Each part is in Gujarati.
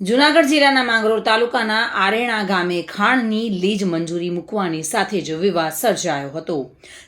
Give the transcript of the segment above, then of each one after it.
જૂનાગઢ જિલ્લાના માંગરોળ તાલુકાના આરેણા ગામે ખાણની લીજ મંજૂરી મૂકવાની સાથે જ વિવાદ સર્જાયો હતો.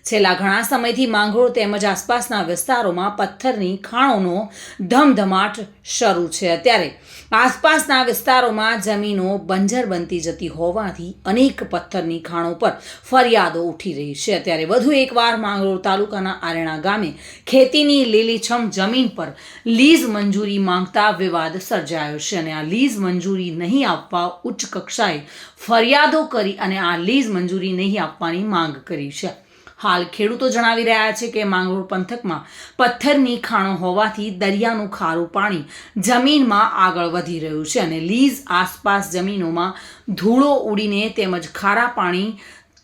છેલ્લા ઘણા સમયથી માંગરોળ તેમજ આસપાસના વિસ્તારોમાં પથ્થરની ખાણોનો ધમધમાટ શરૂ છે. અત્યારે આસપાસના વિસ્તારોમાં જમીનો બંજર બનતી જતી હોવાથી અનેક પથ્થરની ખાણો પર ફરિયાદો ઉઠી રહી છે. અત્યારે વધુ એકવાર માંગરોળ તાલુકાના આરેણા ગામે ખેતીની લીલીછમ જમીન પર લીઝ મંજૂરી માંગતા વિવાદ સર્જાયો છે અને આ લીઝ મંજૂરી નહીં આપવા ઉચ્ચ કક્ષાએ ફરિયાદો કરી અને આ લીઝ મંજૂરી નહીં આપવાની માંગ કરી છે. હાલ ખેડૂતો જણાવી રહ્યા છે કે માંગરોળ પંથકમાં પથ્થરની ખાણો હોવાથી દરિયાનું ખારું પાણી જમીનમાં આગળ વધી રહ્યું છે અને લીઝ આસપાસ જમીનોમાં ધૂળો ઉડીને તેમજ ખારા પાણી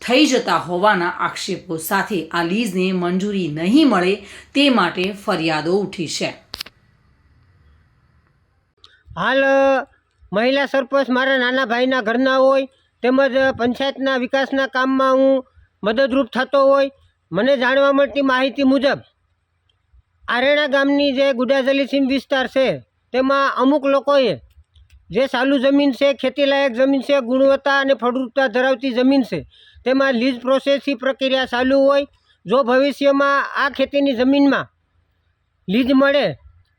થઈ જતા હોવાના આક્ષેપો સાથે આ લીઝને મંજૂરી નહીં મળે તે માટે ફરિયાદો ઉઠી છે. હાલ, મહિલા સરપંચ મારા નાના ભાઈના ઘરના હોય, તેમજ પંચાયતના વિકાસના કામમાં હું મદદરૂપ થતો હોય, મને જાણવા મળતી માહિતી મુજબ, આરેણા ગામની જે ગુડાજલી સીમ વિસ્તાર છે, તેમાં અમુક લોકોએ જે સાલું જમીન છે, ખેતીલાયક જમીન છે, ગુણવત્તા અને ફળદ્રુપતા ધરાવતી જમીન છે, તેમાં લીઝ પ્રોસેસની પ્રક્રિયા ચાલુ હોય, જો ભવિષ્યમાં આ ખેતીની જમીનમાં લીઝ મળે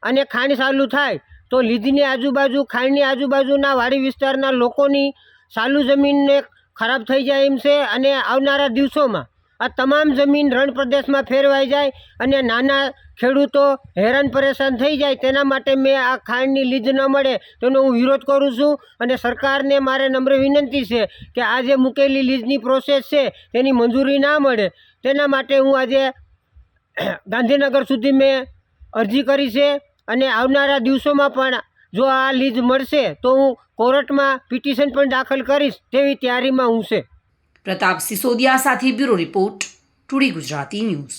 અને ખાણ ચાલુ થાય તો લીધની આજુબાજુ ખાણની આજુબાજુના વાડી વિસ્તારના લોકોની સાલુ જમીનને ખરાબ થઈ જાય એમ છે અને આવનારા દિવસોમાં આ તમામ જમીન રણ પ્રદેશમાં ફેરવાઈ જાય અને નાના ખેડૂતો હેરાન પરેશાન થઈ જાય તેના માટે મેં આ ખાંડની લીધ ન મળે તેનો હું વિરોધ કરું છું અને સરકારને મારે નમ્ર વિનંતી છે કે આ જે મૂકેલી લીજની પ્રોસેસ છે તેની મંજૂરી ના મળે તેના માટે હું આજે ગાંધીનગર સુધી મેં અરજી કરી છે. અને આવનારા દિવસોમાં પણ જો આ લીઝ મળશે, તો હું કોર્ટમાં પિટિશન પણ દાખલ કરીશ તેવી તૈયારીમાં હું છે. પ્રતાપ સિસોદિયા સાથે બ્યુરો રિપોર્ટ, ટુડી ગુજરાતી ન્યૂઝ.